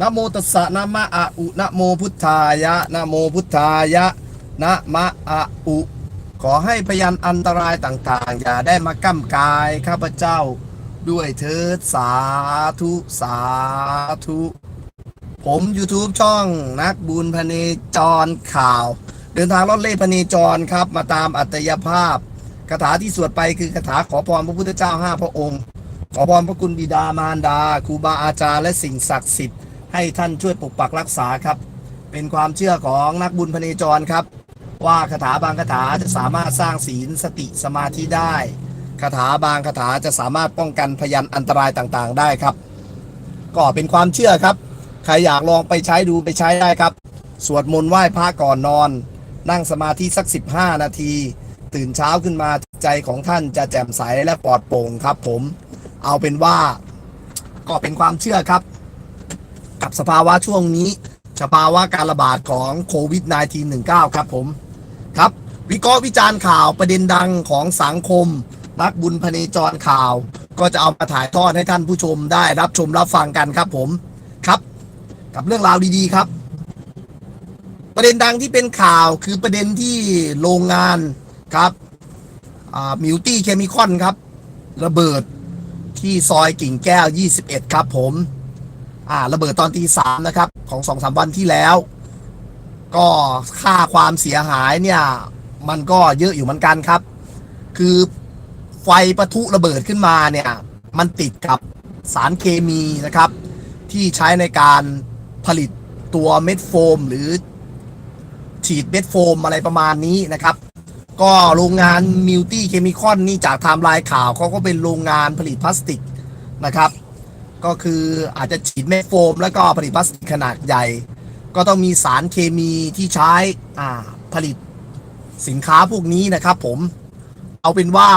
นะโมตัสสะนะมะอะอุนะโมพุทธายะนะโมพุทธายะนะมะอะอุขอให้พยันอันตรายต่างๆ อย่าได้มาก้ำกายข้าพเจ้าด้วยเถิดสาธุสาธุ ผม YouTube ช่องนักบุญพเนจรข่าว เดินทางรถเล่พเนจรครับ มาตามอัตยภาพคาถาที่สวดไปคือคาถาขอพรพระพุทธเจ้าห้าพระองค์ ขอพรพระคุณบิดามารดาครูบาอาจารย์และสิ่งศักดิ์สิทธิ์ ให้ท่านช่วยปกปักรักษาครับ เป็นความเชื่อของนักบุญพเนจรครับ ว่าคาถาบางคาถาจะสามารถสร้างศีลสติสมาธิได้คาถาบางคาถาจะสามารถป้องกันพยันอันตรายต่างๆ ได้ครับ ก็เป็นความเชื่อครับ ใครอยากลองไปใช้ดูไปใช้ได้ครับ สวดมนต์ไหว้พระก่อนนอน นั่งสมาธิสัก 15 นาที ตื่นเช้าขึ้นมาใจของท่านจะแจ่มใสและปลอดโปร่งครับ ผม เอาเป็นว่า ก็เป็นความเชื่อครับ กับสภาวะช่วงนี้สภาวะการระบาดของโควิด -19 19 ครับผมครับ วิเคราะห์วิจารณ์ข่าวประเด็นดังของสังคม นักบุญพเนจรข่าว ก็จะเอามาถ่ายทอดให้ท่านผู้ชมได้รับชมรับฟังกันครับผมครับ กับเรื่องราวดีๆครับ ประเด็นดังที่เป็นข่าวคือประเด็นที่โรงงานครับมิวตี้เคมีคอนครับ ระเบิดที่ซอยกิ่งแก้ว 21 ครับผม อ่าระเบิดตอนตีสามนะครับ ของสองสามวันที่แล้ว ก็ค่าความเสียหายเนี่ย มันก็เยอะอยู่เหมือนกันครับ คือไฟปะทุระเบิดขึ้นมาเนี่ย มันติดกับสารเคมีนะครับ ที่ใช้ในการผลิตตัวเม็ดโฟม หรือฉีดเม็ดโฟมอะไรประมาณนี้นะครับ ก็โรงงานมิวตี้เคมีคอนนี่จากไทม์ไลน์ข่าวเขาก็เป็นโรงงานผลิตพลาสติกนะครับ ก็คืออาจจะฉีดเม็ดโฟม แล้วก็ผลิตพลาสติกขนาดใหญ่ ก็ต้องมีสารเคมีที่ใช้อ่าผลิตสินค้าพวกนี้นะครับ ผมเอาเป็นว่า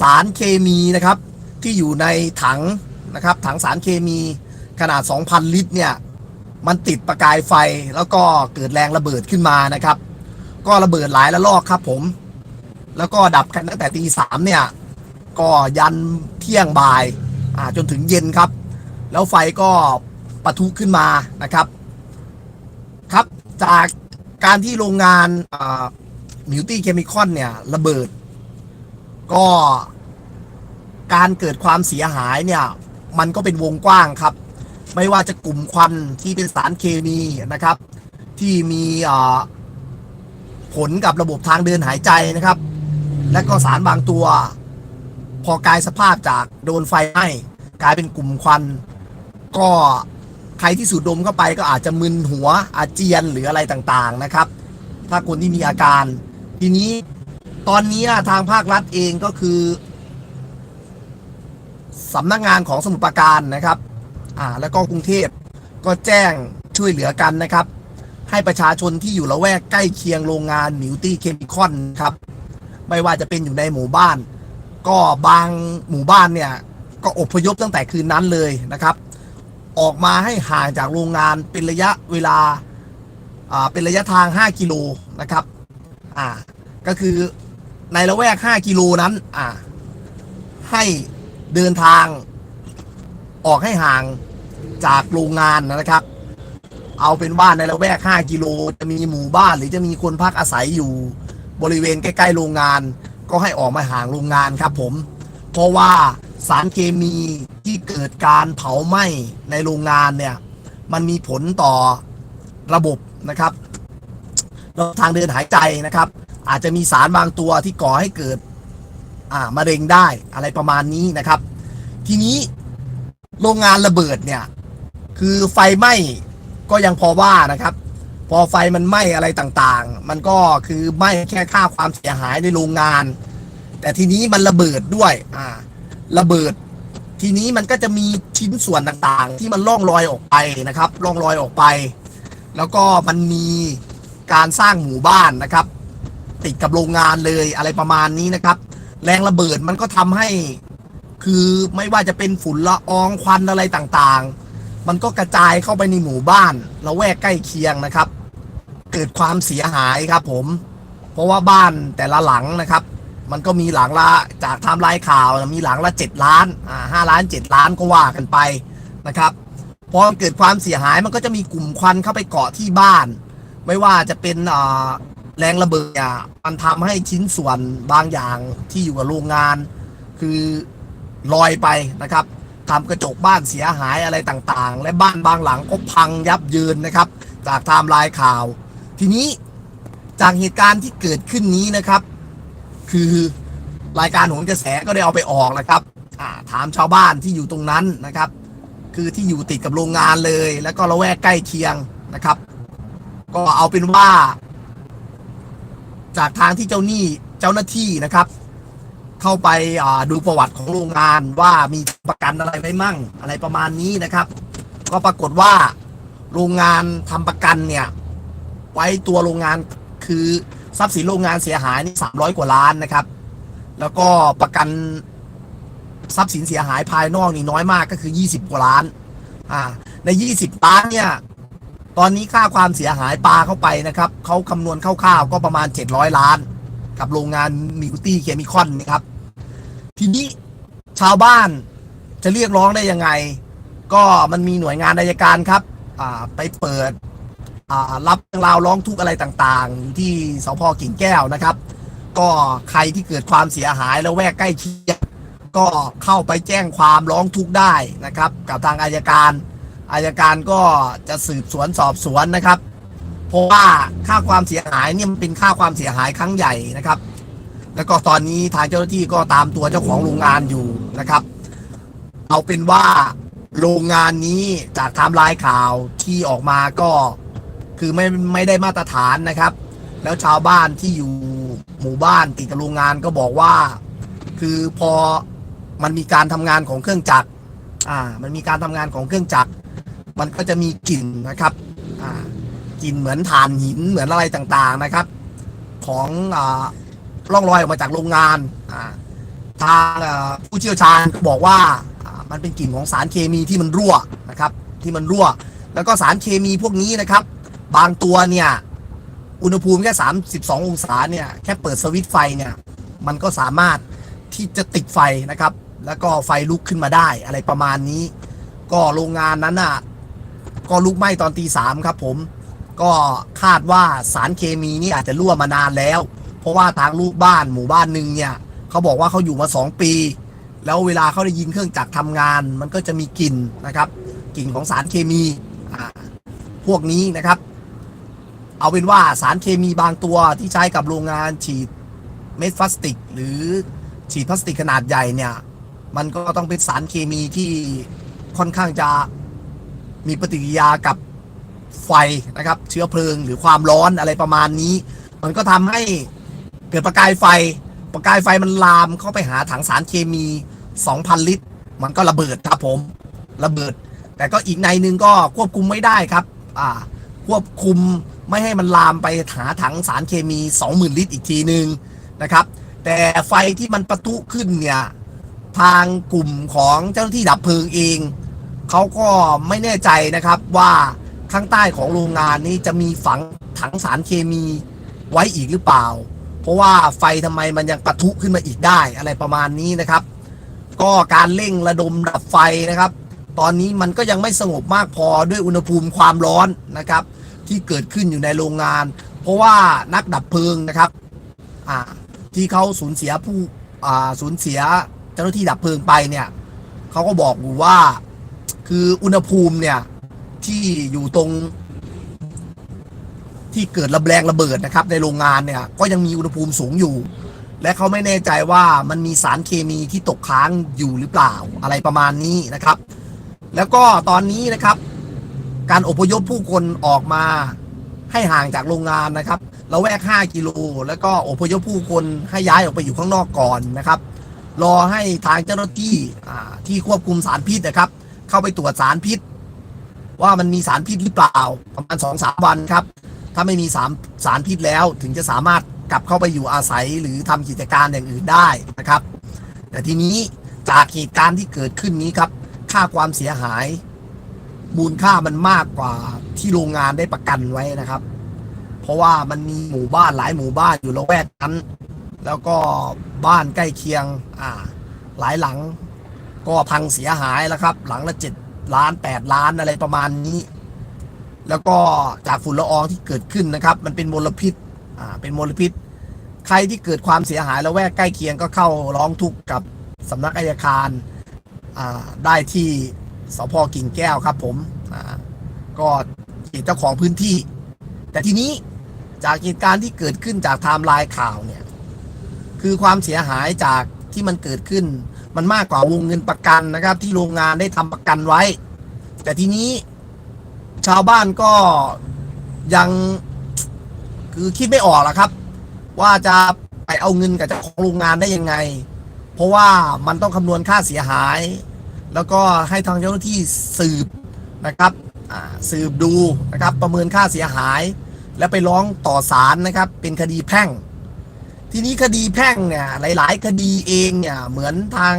สารเคมีนะครับ ที่อยู่ในถังนะครับ ถังสารเคมีขนาด 2,000 ลิตรเนี่ยมันติดประกายไฟแล้วก็เกิดแรงระเบิดขึ้นมานะครับ ก็ระเบิดหลายระลอกครับผม แล้วก็ดับกันตั้งแต่ตีสามเนี่ย ก็ยันเที่ยงบ่าย อ่าจนถึงเย็นครับ แล้วไฟก็ปะทุขึ้นมานะครับ ครับจากการที่โรงงานมิวตี้เคมีคอนเนี่ยระเบิด ก็การเกิดความเสียหายเนี่ย มันก็เป็นวงกว้างครับ ไม่ว่าจะกลุ่มควันที่เป็นสารเคมีนะครับ ที่มีผลกับระบบทางเดินหายใจนะครับ และก็สารบางตัว พอกลายสภาพจากโดนไฟไหม้กลายเป็นกลุ่มควัน ก็ใครที่สูดดมเข้าไปก็อาจจะมึนหัวอาเจียนหรืออะไรต่างๆนะครับ ถ้าคนที่มีอาการ ทีนี้ตอนนี้ทางภาครัฐเองก็คือสำนักงานของสมุทรปราการนะครับ อ่า แล้วก็กรุงเทพก็แจ้งช่วยเหลือกันนะครับ ให้ประชาชนที่อยู่ละแวกใกล้เคียงโรงงานมิวตี้เคมีคอนครับ ไม่ว่าจะเป็นอยู่ในหมู่บ้าน ก็บางหมู่บ้านเนี่ย ก็อพยพตั้งแต่คืนนั้นเลยนะครับ ออกมาให้ห่างจากโรงงานเป็นระยะเวลาเป็นระยะทาง 5 กิโลนะครับอ่าก็คือในละแวก 5 กิโลนั้นอ่าให้เดินทางออกให้ห่างจากโรงงานนะครับ เอาเป็นบ้านในละแวก 5 กิโล จะมีหมู่บ้านหรือจะมีคนพักอาศัยอยู่บริเวณใกล้ ๆ โรงงาน ก็ให้ออกมาห่างโรงงานครับผม เพราะว่าสารเคมีที่เกิดการเผาไหม้ในโรงงานเนี่ย มันมีผลต่อระบบนะครับระบบทางเดินหายใจนะครับ อาจจะมีสารบางตัวที่ก่อให้เกิดอ่ามะเร็งได้อะไรประมาณนี้นะครับ ทีนี้โรงงานระเบิดเนี่ย คือไฟไหม้ก็ยังพอว่านะครับ พอไฟมันไหม้อะไรต่างๆ มันก็คือไหม้แค่ค่าความเสียหายในโรงงาน แต่ทีนี้มันระเบิดด้วยอ่าระเบิด ทีนี้มันก็จะมีชิ้นส่วนต่างๆ ที่มันล่องลอยออกไปนะครับล่องลอยออกไป แล้วก็มันมีการสร้างหมู่บ้านนะครับ ติดกับโรงงานเลยอะไรประมาณนี้นะครับ แรงระเบิดมันก็ทำให้ คือไม่ว่าจะเป็นฝุ่นละอองควันอะไรต่างๆ มันก็กระจายเข้าไปในหมู่บ้านละแวกใกล้เคียงนะครับ เกิดความเสียหายครับผม เพราะว่าบ้านแต่ละหลังนะครับ มันก็มีหลังละจากไทม์ไลน์ข่าวมีหลังละเจ็ดล้านอ่าห้าล้านเจ็ดล้านก็ว่ากันไปนะครับพอเกิดความเสียหายมันก็จะมีกลุ่มควันเข้าไปเกาะที่บ้าน ไม่ว่าจะเป็นอ่าแรงระเบิดเนี่ยมันทำให้ชิ้นส่วนบางอย่างที่อยู่กับโรงงาน คือลอยไปนะครับ ทำกระจกบ้านเสียหายอะไรต่างๆ และบ้านบางหลังก็พังยับเยินนะครับ จากไทม์ไลน์ข่าว ทีนี้จากเหตุการณ์ที่เกิดขึ้นนี้นะครับ คือรายการโหนกระแสก็ได้เอาไปออกนะครับถามชาวบ้านที่อยู่ตรงนั้นนะครับ คือที่อยู่ติดกับโรงงานเลย แล้วก็ละแวกใกล้เคียงนะครับ ก็เอาเป็นว่า จากทางที่เจ้าหนี้เจ้าหน้าที่นะครับ เข้าไปดูประวัติของโรงงานว่ามีประกันอะไรไว้มั่ง อะไรประมาณนี้นะครับ ก็ปรากฏว่าโรงงานทำประกันเนี่ย ไว้ตัวโรงงานคือทรัพย์สินโรงงานเสียหายนี่สามร้อยกว่าล้านนะครับ แล้วก็ประกันทรัพย์สินเสียหายภายนอกนี่น้อยมากก็คือ20กว่าล้าน อ่า ใน20ล้านเนี่ย ตอนนี้ค่าความเสียหายปลาเข้าไปนะครับเขาคำนวณคร่าวๆก็ประมาณ700ล้าน กับโรงงานมิวตี้เคมีคอนนะครับ ทีนี้ชาวบ้านจะเรียกร้องได้ยังไง ก็มันมีหน่วยงานราชการครับอ่าไปเปิดอ่ารับเรื่องราวร้องทุกข์อะไรต่างๆ ที่สพกิ่งแก้วนะครับ ก็ใครที่เกิดความเสียหายแล้วแวกใกล้เคียงก็เข้าไปแจ้งความร้องทุกข์ได้นะครับ กับทางอายการอายการก็จะสืบสวนสอบสวนนะครับ เพราะว่าค่าความเสียหายเนี่ยมันเป็นค่าความเสียหายครั้งใหญ่นะครับ แล้วก็ตอนนี้ทางเจ้าหน้าที่ก็ตามตัวเจ้าของโรงงานอยู่นะครับ เอาเป็นว่าโรงงานนี้จากไทม์ไลน์ข่าวที่ออกมาก็คือไม่ไม่ได้มาตรฐานนะครับ แล้วชาวบ้านที่อยู่หมู่บ้านติดกับโรงงานก็บอกว่า คือพอมันมีการทำงานของเครื่องจักรอ่า มันมีการทำงานของเครื่องจักร มันก็จะมีกลิ่นนะครับอ่ากลิ่นเหมือนถ่านหินเหมือนอะไรต่างๆนะครับ ของอ่า ร่องรอยออกมาจากโรงงานทางผู้เชี่ยวชาญบอกว่ามันเป็นกลิ่นของสารเคมีที่มันรั่วนะครับ ที่มันรั่ว แล้วก็สารเคมีพวกนี้นะครับ บางตัวเนี่ยอุณหภูมิแค่ 32 องศาเนี่ยแค่เปิดสวิตไฟเนี่ยมันก็สามารถที่จะติดไฟนะครับ แล้วก็ไฟลุกขึ้นมาได้อะไรประมาณนี้ ก็โรงงานนั้นน่ะก็ลุกไหม้ตอนตีสามครับผมก็คาดว่าสารเคมีนี่อาจจะรั่วมานานแล้ว เพราะว่าทางลูกบ้านหมู่บ้านหนึ่งเนี่ยเขาบอกว่าเขาอยู่มาสองปี แล้วเวลาเขาได้ยินเครื่องจักรทำงาน มันก็จะมีกลิ่นนะครับกลิ่นของสารเคมีพวกนี้นะครับ เอาเป็นว่าสารเคมีบางตัวที่ใช้กับโรงงานฉีดเม็ดพลาสติก หรือฉีดพลาสติกขนาดใหญ่เนี่ยมันก็ต้องเป็นสารเคมีที่ค่อนข้างจะมีปฏิกิริยากับไฟนะครับ เชื้อเพลิงหรือความร้อนอะไรประมาณนี้ มันก็ทำให้ กิดประกายไฟ ประกายไฟมันลามเข้าไปหาถังสารเคมี 2,000 ลิตร มันก็ระเบิดครับผม ระเบิด แต่ก็อีกในหนึ่งก็ควบคุมไม่ได้ครับ อ่า ควบคุมไม่ให้มันลามไปหาถังสารเคมี 20,000 ลิตรอีกทีหนึ่งนะครับ แต่ไฟที่มันประทุขึ้นเนี่ย ทางกลุ่มของเจ้าหน้าที่ดับเพลิงเอง เขาก็ไม่แน่ใจนะครับว่าข้างใต้ของโรงงานนี้จะมีฝังถังสารเคมีไว้อีกหรือเปล่า เพราะว่าไฟทำไมมันยังปะทุขึ้นมาอีกได้อะไรประมาณนี้นะครับ ก็การเร่งระดมดับไฟนะครับ ตอนนี้มันก็ยังไม่สงบมากพอด้วยอุณหภูมิความร้อนนะครับ ที่เกิดขึ้นอยู่ในโรงงาน เพราะว่านักดับเพลิงนะครับที่เขาสูญเสียผู้สูญเสียเจ้าหน้าที่ดับเพลิงไปเนี่ยเขาก็บอกอยู่ว่าคืออุณหภูมิเนี่ยที่อยู่ตรง ที่เกิดระแรงระเบิดนะครับในโรงงานเนี่ยก็ยังมีอุณหภูมิสูงอยู่ และเขาไม่แน่ใจว่ามันมีสารเคมีที่ตกค้างอยู่หรือเปล่าอะไรประมาณนี้นะครับ แล้วก็ตอนนี้นะครับ การอพยพผู้คนออกมาให้ห่างจากโรงงานนะครับเราแวก 5 กิโล แล้วก็อพยพผู้คนให้ย้ายออกไปอยู่ข้างนอกก่อนนะครับ รอให้ทางเจ้าหน้าที่ที่ควบคุมสารพิษนะครับ เข้าไปตรวจสารพิษ ว่ามันมีสารพิษหรือเปล่าประมาณสองสามวันครับ ถ้าไม่มีสารสารพิษแล้วถึงจะสามารถกลับเข้าไปอยู่อาศัยหรือทำกิจการอย่างอื่นได้นะครับ แต่ทีนี้จากเหตุการณ์ที่เกิดขึ้นนี้ครับ ค่าความเสียหาย มูลค่ามันมากกว่าที่โรงงานได้ประกันไว้นะครับ เพราะว่ามันมีหมู่บ้านหลายหมู่บ้านอยู่ละแวกนั้น แล้วก็บ้านใกล้เคียงอ่าหลายหลัง ก็พังเสียหายแล้วครับ หลังละเจ็ดล้านแปดล้านอะไรประมาณนี้ แล้วก็จากฝุ่นละอองที่เกิดขึ้นนะครับ มันเป็นมลพิษอ่าเป็นมลพิษ ใครที่เกิดความเสียหายแล้วแวกใกล้เคียงก็เข้าร้องทุกข์กับสำนักอายการอ่าได้ที่สพกิ่งแก้วครับผมอ่าก็เจ้าของพื้นที่ แต่ทีนี้จากเหตุการณ์ที่เกิดขึ้นจากไทม์ไลน์ข่าวเนี่ยคือความเสียหายจากที่มันเกิดขึ้น มันมากกว่าวงเงินประกันนะครับ ที่โรงงานได้ทำประกันไว้ แต่ทีนี้ ชาวบ้านก็ยังคือคิดไม่ออกละครับ ว่าจะไปเอาเงินกับเจ้าของโรงงานได้ยังไง เพราะว่ามันต้องคำนวณค่าเสียหาย แล้วก็ให้ทางเจ้าหน้าที่สืบนะครับสืบดูนะครับประเมินค่าเสียหาย แล้วไปร้องต่อศาลนะครับ เป็นคดีแพ่ง ทีนี้คดีแพ่งเนี่ยหลาย ๆ คดีเองเนี่ยเหมือนทาง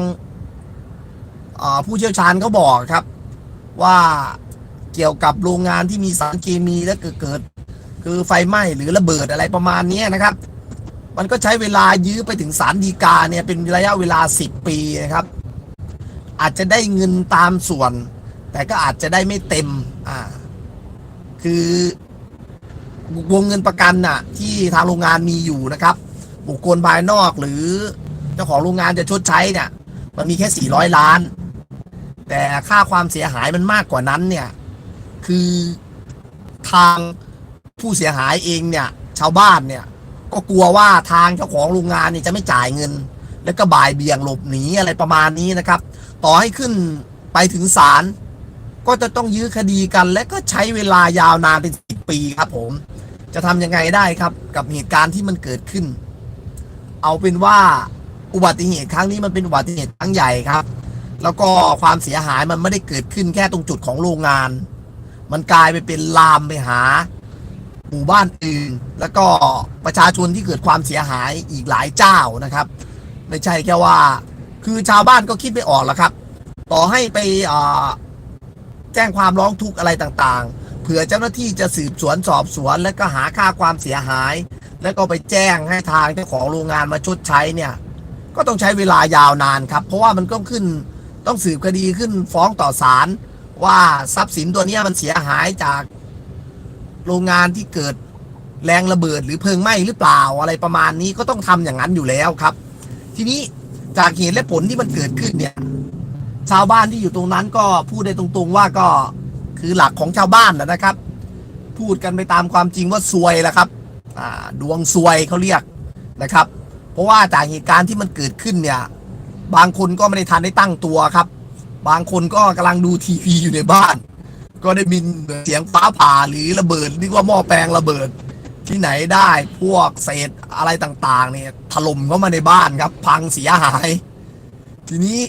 ผู้เชี่ยวชาญเขาบอกครับว่า เกี่ยวกับโรงงานที่มีสารเคมีและเกิดเกิด คือไฟไหม้หรือระเบิดอะไรประมาณนี้นะครับ มันก็ใช้เวลายื้อไปถึงศาลฎีกาเนี่ยเป็นระยะเวลา 10 ปีนะครับ อาจจะได้เงินตามส่วน แต่ก็อาจจะได้ไม่เต็มอ่าคือวงเงินประกันน่ะที่ทางโรงงานมีอยู่นะครับ บุคคลภายนอกหรือเจ้าของโรงงานจะชดใช้เนี่ยมันมีแค่ 400 ล้าน แต่ค่าความเสียหายมันมากกว่านั้นเนี่ย คือทางผู้เสียหายเองเนี่ย ชาวบ้านเนี่ย ก็กลัวว่าทางเจ้าของโรงงานเนี่ยจะไม่จ่ายเงิน แล้วก็บ่ายเบี่ยงหลบหนีอะไรประมาณนี้นะครับ ต่อให้ขึ้นไปถึงศาลก็จะต้องยื้อคดีกัน และก็ใช้เวลายาวนานเป็นสิบปีครับผม จะทำยังไงได้ครับ กับเหตุการณ์ที่มันเกิดขึ้น เอาเป็นว่าอุบัติเหตุครั้งนี้มันเป็นอุบัติเหตุครั้งใหญ่ครับ แล้วก็ความเสียหายมันไม่ได้เกิดขึ้นแค่ตรงจุดของโรงงาน มันกลายไปเป็นลามไปหา หมู่บ้านอื่น แล้วก็ประชาชนที่เกิดความเสียหายอีกหลายเจ้านะครับ ไม่ใช่แค่ว่า คือชาวบ้านก็คิดไม่ออกแล้วครับ ต่อให้ไปแจ้งความร้องทุกข์อะไรต่างๆ เผื่อเจ้าหน้าที่จะสืบสวนสอบสวน แล้วก็หาค่าความเสียหาย แล้วก็ไปแจ้งให้ทางเจ้าของโรงงานมาชดใช้เนี่ย ก็ต้องใช้เวลายาวนานครับ เพราะว่ามันก็ขึ้นต้องสืบคดีขึ้นฟ้องต่อศาล ว่าทรัพย์สินตัวนี้มันเสียหายจากโรงงานที่เกิดแรงระเบิดหรือเพลิงไหม้หรือเปล่าอะไรประมาณนี้ก็ต้องทำอย่างนั้นอยู่แล้วครับ ทีนี้จากเหตุและผลที่มันเกิดขึ้นเนี่ย ชาวบ้านที่อยู่ตรงนั้นก็พูดได้ตรงๆว่าก็คือหลักของชาวบ้านนะนะครับ พูดกันไปตามความจริงว่าซวยแหละครับดวงซวยเขาเรียกนะครับ เพราะว่าจากเหตุการณ์ที่มันเกิดขึ้นเนี่ย บางคนก็ไม่ได้ทันได้ตั้งตัวครับ บางคนก็กำลังดูทีวีอยู่ในบ้าน ก็ได้มินเสียงฟ้าผ่าหรือระเบิดเรียกว่าหม้อแปลงระเบิด ที่ไหนได้พวกเศษอะไรต่างๆ เนี่ยถล่มเข้ามาในบ้านครับ พังเสียหาย ทีนี้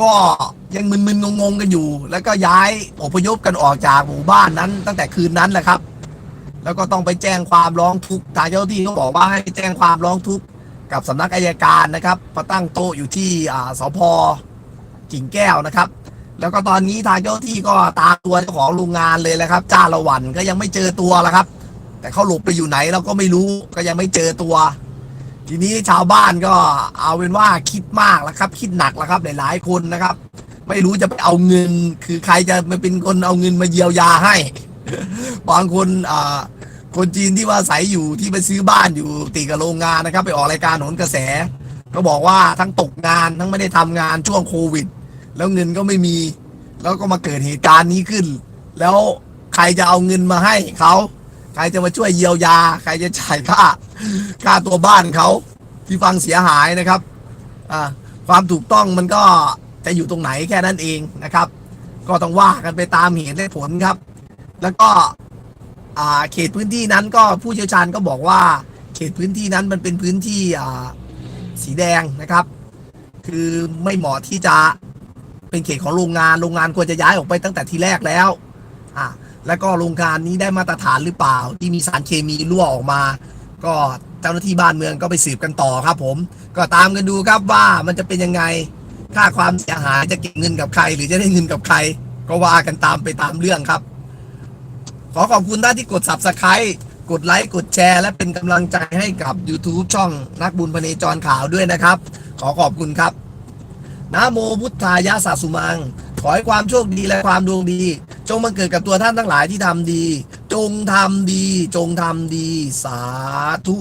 ก็ยังมึนๆงงๆกันอยู่ แล้วก็ย้ายอพยพกันออกจากหมู่บ้านนั้น ตั้งแต่คืนนั้นแหละครับ แล้วก็ต้องไปแจ้งความร้องทุกข์ทางเจ้าหน้าที่ก็บอกว่าให้แจ้งความร้องทุกข์กับสำนักอายการนะครับมาตั้งโต๊ะอยู่ที่สพ กิ่งแก้วนะครับ แล้วก็ตอนนี้ทางเจ้าที่ก็ตามตัวเจ้าของโรงงานเลยแหละครับ จ้าละวันก็ยังไม่เจอตัวละครับ แต่เขาหลบไปอยู่ไหนเราก็ไม่รู้ก็ยังไม่เจอตัว ทีนี้ชาวบ้านก็เอาเป็นว่าคิดมากแล้วครับ คิดหนักแล้วครับหลายๆคนนะครับ ไม่รู้จะไปเอาเงิน คือใครจะมาเป็นคนเอาเงินมาเยียวยาให้บางคนอ่าคนจีนที่ว่าอาศัยอยู่ที่ไปซื้อบ้านอยู่ติดกับโรงงานนะครับ ไปออกรายการโหนกระแส ก็บอกว่าทั้งตกงานทั้งไม่ได้ทำงานช่วงโควิด แล้วเงินก็ไม่มี แล้วก็มาเกิดเหตุการณ์นี้ขึ้น แล้วใครจะเอาเงินมาให้เขาใครจะมาช่วยเยียวยา ใครจะจ่ายค่าค่าตัวบ้านเขาที่ฟังเสียหายนะครับความถูกต้องมันก็จะอยู่ตรงไหนแค่นั้นเองนะครับ ก็ต้องว่ากันไปตามเหตุและผลครับ แล้วก็อาเขตพื้นที่นั้นก็ผู้เชี่ยวชาญก็บอกว่า เขตพื้นที่นั้นมันเป็นพื้นที่อา สีแดงนะครับ คือไม่เหมาะที่จะเป็นเขตของโรงงานโรงงานควรจะย้ายออกไปตั้งแต่ทีแรกแล้วอ่าแล้วก็โรงงานนี้ได้มาตรฐานหรือเปล่า ที่มีสารเคมีรั่วออกมา ก็เจ้าหน้าที่บ้านเมืองก็ไปสืบกันต่อครับ ผม ก็ตามกันดูครับว่ามันจะเป็นยังไงค่าความเสียหายจะเก็บเงินกับใคร หรือจะได้เงินกับใคร ก็ว่ากันตามไปตามเรื่องครับ ขอขอบคุณท่านที่กด subscribe กดไลค์กดแชร์ และเป็นกำลังใจให้กับ YouTube ช่องนักบุญพเนจรข่าวด้วยนะครับ ขอขอบคุณครับนะโมพุทธายะสาสุมัง ขอให้ความโชคดีและความดวงดี จงมาเกิดกับตัวท่านทั้งหลายที่ทำดี จงทำดี จงทำดี สาธุ